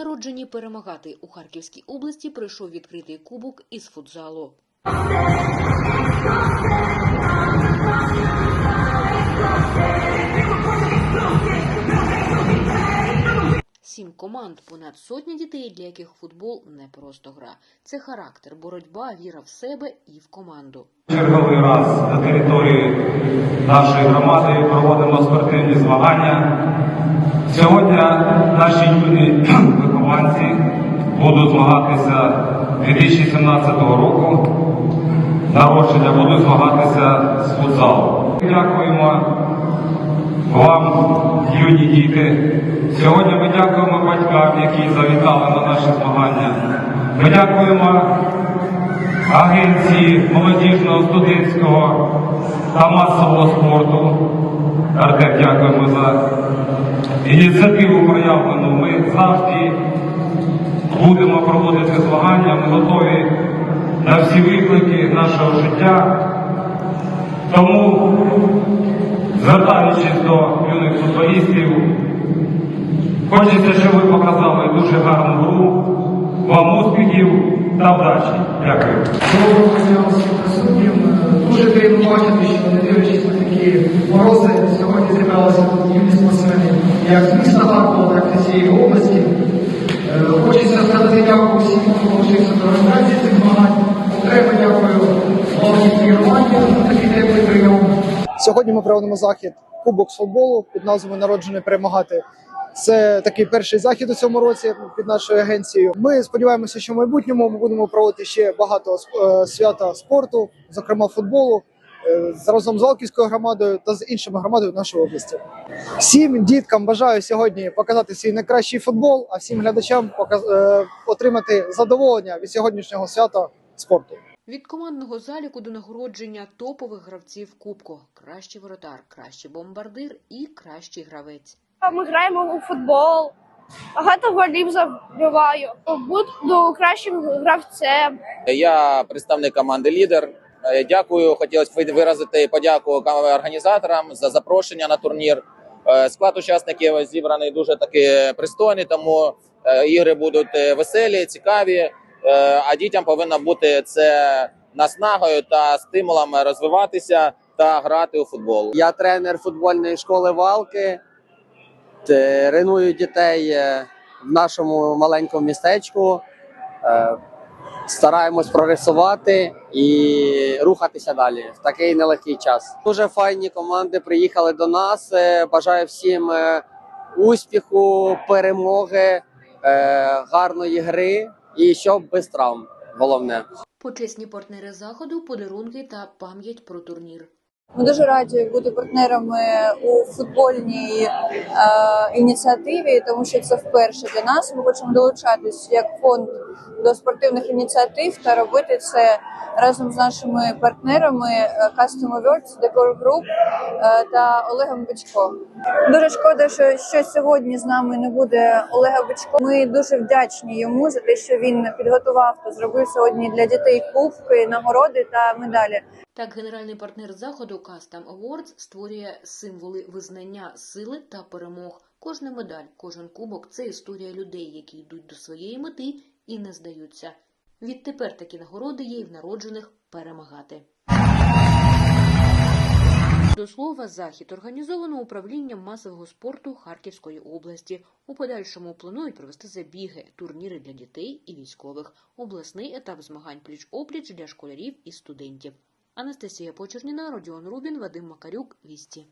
Народжені перемагати у Харківській області пройшов відкритий кубок із футзалу. Сім команд, понад сотня дітей, для яких футбол не просто гра. Це характер, боротьба, віра в себе і в команду. Черговий раз на території нашої громади проводимо спортивні змагання. Сьогодні наші юні вихованці будуть змагатися 2017 року. Народження будуть змагатися з футзалу. Дякуємо вам, юні діти. Сьогодні ми дякуємо батькам, які завітали на наші змагання. Ми дякуємо агенції молодіжного, студентського та масового спорту. Артем, дякуємо за ініціативу проявлену. Ми завжди будемо проводити змагання, ми готові на всі виклики нашого життя. Тому, звертаючись до юних футболістів, хочеться, щоб ви показали дуже гарну гру. Вам успіхів та вдачі. Дякую. Дуже приємно бачити, що не дивлячись на такі морози, сьогодні зібралися як міста Харкова, так і цієї області. Е, Хочеться сказати дякую всім, хто долучився до організації цих змагань. Окремо дякую Володимирі Романі за такий теплий прийом. Сьогодні ми проводимо захід Кубок з футболу під назвою Народжений перемагати. Це такий перший захід у цьому році під нашою агенцією. Ми сподіваємося, що в майбутньому ми будемо проводити ще багато е, свята спорту, зокрема футболу, разом з Валківською громадою та з іншими громадами нашої області. Всім діткам бажаю сьогодні показати свій найкращий футбол, а всім глядачам показ- е, отримати задоволення від сьогоднішнього свята спорту. Від командного заліку до нагородження топових гравців Кубку. Кращий воротар, кращий бомбардир і кращий гравець. Ми граємо у футбол. Багато голів забиваю. Буду кращим гравцем. Я представник команди Лідер. Е, Дякую. Хотілося виразити подяку організаторам за запрошення на турнір. Е, Склад учасників зібраний дуже таки пристойний, тому е, ігри будуть веселі, цікаві. А дітям повинно бути це наснагою та стимулом розвиватися та грати у футбол. Я тренер футбольної школи Валки. Треную дітей в нашому маленькому містечку. Стараємось прогресувати і рухатися далі в такий нелегкий час. Дуже файні команди приїхали до нас. Е, Бажаю всім е, успіху, перемоги, е, гарної гри і щоб без травм. Головне. Почесні партнери заходу, подарунки та пам'ять про турнір. Ми дуже раді бути партнерами у футбольній е, ініціативі, тому що це вперше для нас. Ми хочемо долучатись як фонд до спортивних ініціатив та робити це разом з нашими партнерами е, Custom Awards, Decor Group е, та Олегом Бичко. Дуже шкода, що, що сьогодні з нами не буде Олега Бичко. Ми дуже вдячні йому за те, що він підготував та зробив сьогодні для дітей кубки, нагороди та медалі. Так, генеральний партнер заходу Custom Awards створює символи визнання сили та перемог. Кожна медаль, кожен кубок це історія людей, які йдуть до своєї мети і не здаються. Відтепер такі нагороди є в народжених перемагати. До слова, захід організовано управлінням масового спорту Харківської області. У подальшому планують провести забіги, турніри для дітей і військових, обласний етап змагань пліч-опліч для школярів і студентів. Анастасія Почерніна, Родіон Рубін, Вадим Макарюк, Вісті.